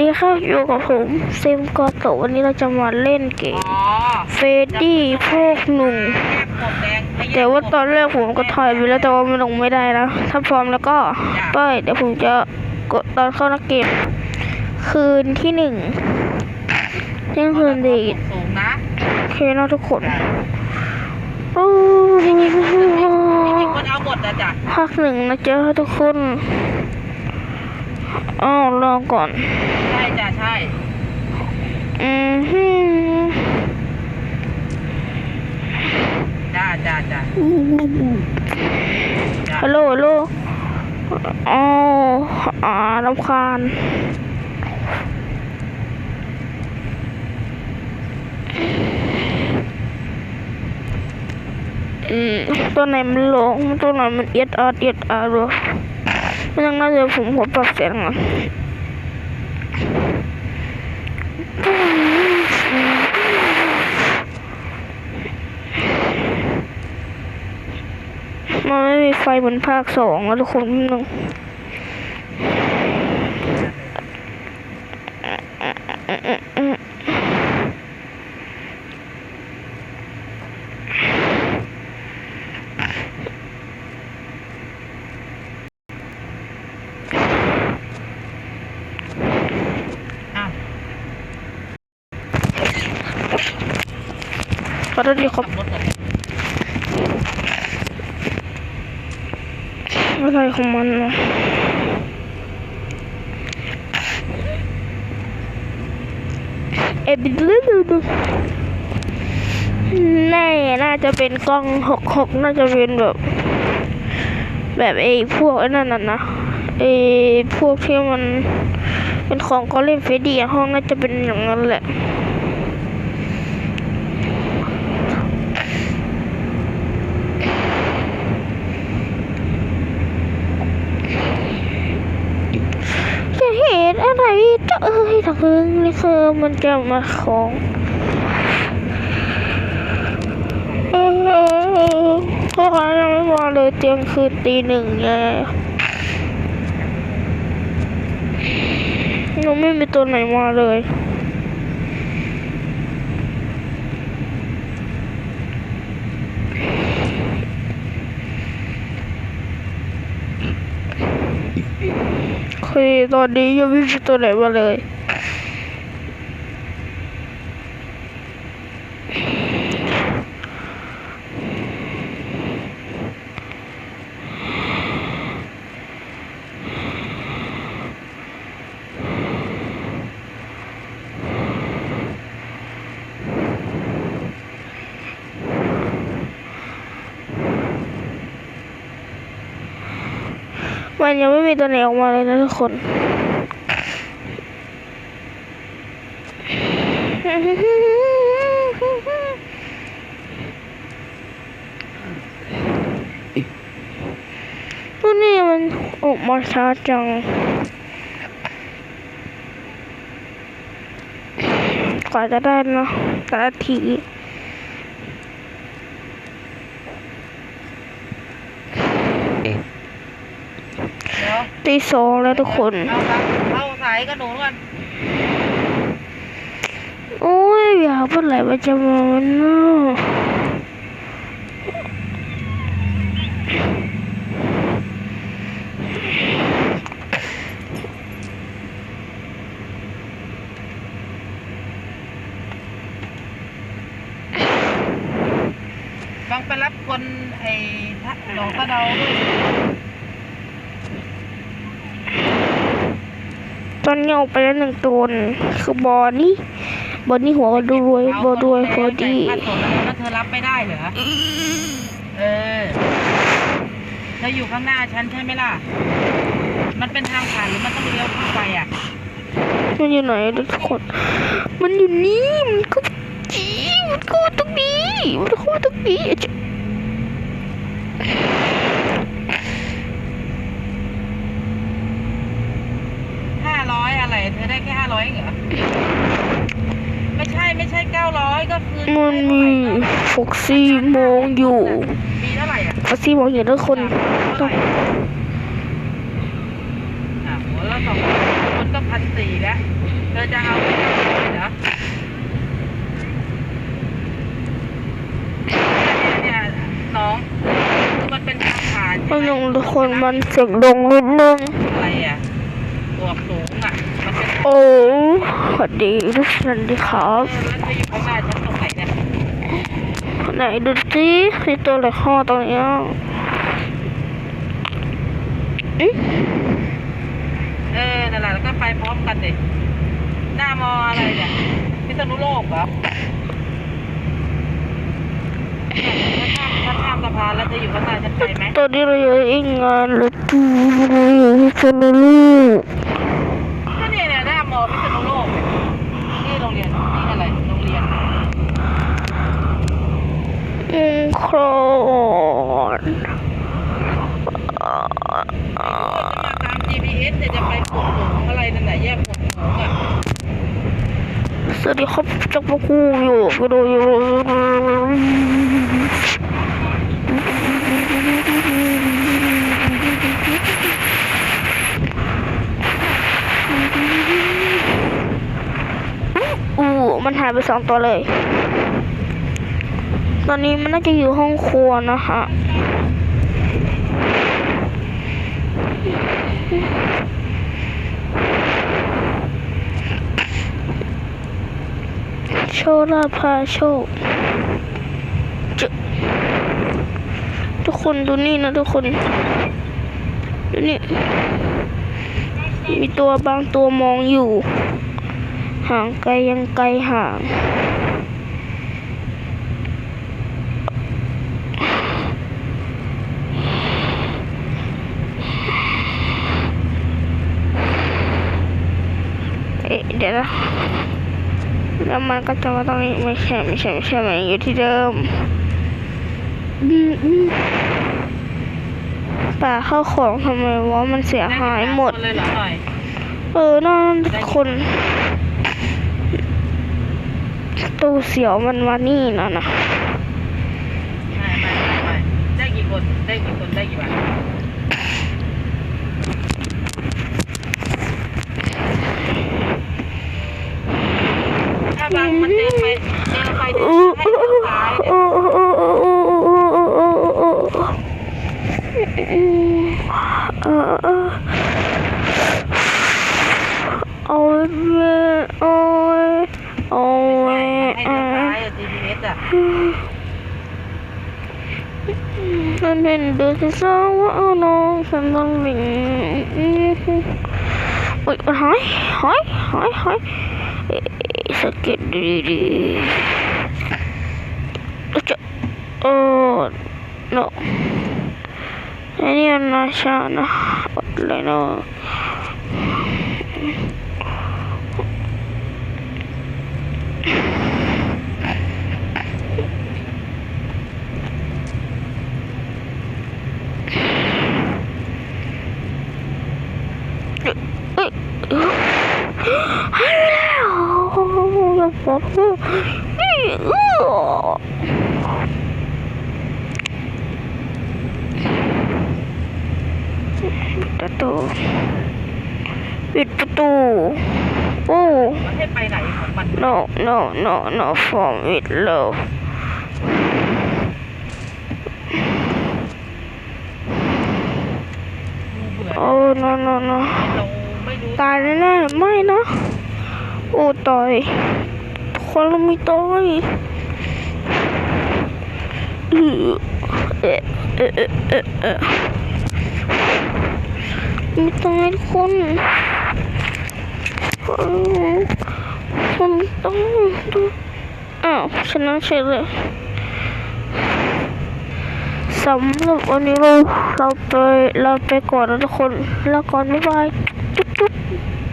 ดีครับอยู่กับผมเซมกอโตะวันนี้เราจะมาเล่นเกมอ๋อเฟรดดี้พวกหนุ่มแยกกบแดงไม่แยกแต่ว่าตอนแรกผมก็ถ่ายไปแล้วแต่ว่ามันลงไม่ได้นะถ้าพร้อมแล้วก็ไปเดี๋ยวผมจะกดตอนเข้านักเกมคืนที่หนึ่งเที่ยงคืนดีกบสูงนะโอเคนะทุกคนโอ้ยจริงๆคนเอาหมดนะจ๊ะภาคหนึ่งนะเจ้าทุกคนอ้าวรอก่อน ใช่จ้ะใช่อืมฮึมจ้าจ้าจ้าจ้าฮัลโหลฮัลโหลอ๋ออ่ารำคาญอืมตัวไหนมันหลงตัวไหนมันเอียดอาดเอียดอาดวะมันยังน่าจะผมหัวปรับเสียงอะ มันไม่มีไฟเหมือนภาคสองแล้วทุกคนนึงอ อโทษทีครับอะไรของมันนะเอ็ดดิลูดูแน่น่าจะเป็นกล้องหกหกน่าจะเป็นแบบ แบบไอ้พวกไอ้นั่นน่ะนะไอ้พวกที่มันเป็นของก็เล่นเฟรดดี้อะห้องน่าจะเป็นอย่างนั้นแหละเห็นอะไร เอ้ยทะลึงนี่คือมันจะมาของเออพ่อค้ายังไม่มาเลยเตียงคืนตีหนึ่งไงยังไม่มีตัวไหนมาเลย คือตอนนี้ยังไม่มีตัวไหนมาเลย มันยังไม่มีตัวไหนออกมาเลยนะทุกคนตัวนี้มันออกมาช้าจังกว่าจะได้นะแต่ละที เดี๋ยว ตีสองแล้วทุกคนเอาครับเอาสายกระหนูก่อนโอ้ยอยากเมื่อไหร่มันจะมาวันน่ะฟังไปรับคนไอ้หลวงตาเดาด้วย อนนี้ออกไปแล้วหนึ่งตัวน่ะคือบอนี่บอนี่หัวก็ดูรวยบอรวยพอดีค่าส่งแล้วเธอรับไม่ได้เหรอ เออ เธออยู่ข้างหน้าฉันใช่ไหมล่ะ มันเป็นทางผ่านหรือมันต้องเลี้ยวเข้าไปอะ มันอยู่ไหนทุกคน มันอยู่นี่ มันก็จีมันก็ตรงนี้ มันก็ตรงนี้อะจะ ห้าร้ อยอะไร เธอได้แค่ห้าร้อยเหรอ ไม่ใช่ไม่ใช่เก้าร้อยก็คือมันมีฟ็อกซี่มองอยู่มีเท่าไหร่อะฟ็อกซี่มองอยู่ทุกคนเท่าไหร่อะหัวละสองคนก็พันสี่แล้ว เธอจะเอาไปทำอะไรเหรอเนี่ยเนี่ยน้องคือมันเป็นทางผ่านก็ใช่ไหมยังทุกคนมันเสียงดงนิดนึง อะไรอะตัวสูงอะมันเป็น โอ้สวัสดีทุกท่านดีครับเออแล้วจะอยู่ข้างหน้าฉันตรงไหนเนี่ยไหนดูสิมีตัวอะไรข้อตรงเนี้ยอืมเออนั่นแหละแล้วก็ไปพร้อมกันดิหน้ามออะไรเนี่ยพิษณุโลกเหรอเนี่ยถ้าข้ามถ้าข้ามสะพานแล้วจะอยู่ข้างหน้าฉันไปไหมตอนนี้เราอยู่อีกงานรถตู้อยู่ที่ชลบุรีก็เนี่ยเนี่ยหน้ามอพิษณุโลกนี่โรงเรียนนี่อะไรโรงเรียน อืมโครนจะมาตาม GPS เนี่ยจะไปปวดหงอะไรนั่นแหละแยกปวดหงอะสวัสดีครับจักรพรรดิอยู่ก็ดูอยู่อู้มันหายไปสองตัวเลย ตอนนี้มันน่าจะอยู่ห้องครัวนะคะโชลาพาโชคทุกคนดูนี่นะทุกคน ดูนี่ มีตัวบางตัวมองอยู่ ห่างไกลยังไกลห่าง เอ๊ะเดี๋ยว นะแล้วมันก็จะมาตรงนี้ไม่ใช่ไม่ใช่ไม่ใช่มันอยู่ที่เดิมอืมอืมป่าเข้าของทำไมวะมันเสียหายหมดเลยเหรอหน่อยเออนั่นคนตู้เสียวมันมานี่นะนะไม่ไม่ไม่ไม่ได้กี่คนได้กี่คนได้กี่บาทถ้าบางมันเดินไปเดินไปเดิน อู้ มาให้ อู้ เลี้ยวซ้าย อู้อู้อู้อู้อู้อู้อู้เออเออโอ้ยแม่ โอ้ยโอ้ยให้อ่าเลี้ยวซ้ายอะ GPS อะนั่นเห็นดูสิสาวว่าเอาน้องฉันต้องหลิงอุ้ยมันหายหายหายหายเอ๊ะสะเก็ดดีดีๆจะโอ้ no อันนี้มันน่าชานะอดเลยเนาะเอ้ยหายแล้วอย่าบอกว่าเอ้อ ประตูปิดประตูโอ้มันให้ไปไหนของมัน no no no no from it low เบื่อโอ้ no no no เราไม่รู้ตายแน่ๆไม่นะ โอ้ตายทุกคนเราไม่ตายอือเอะเอะเอะเอะเอะไมีตายทุกคนเออคนต้องดูอ้าวชนะเฉยเลยสำหรับวันนี้เราเราไปเราไปก่อนนะทุกคนลาก่อนบ๊ายบาย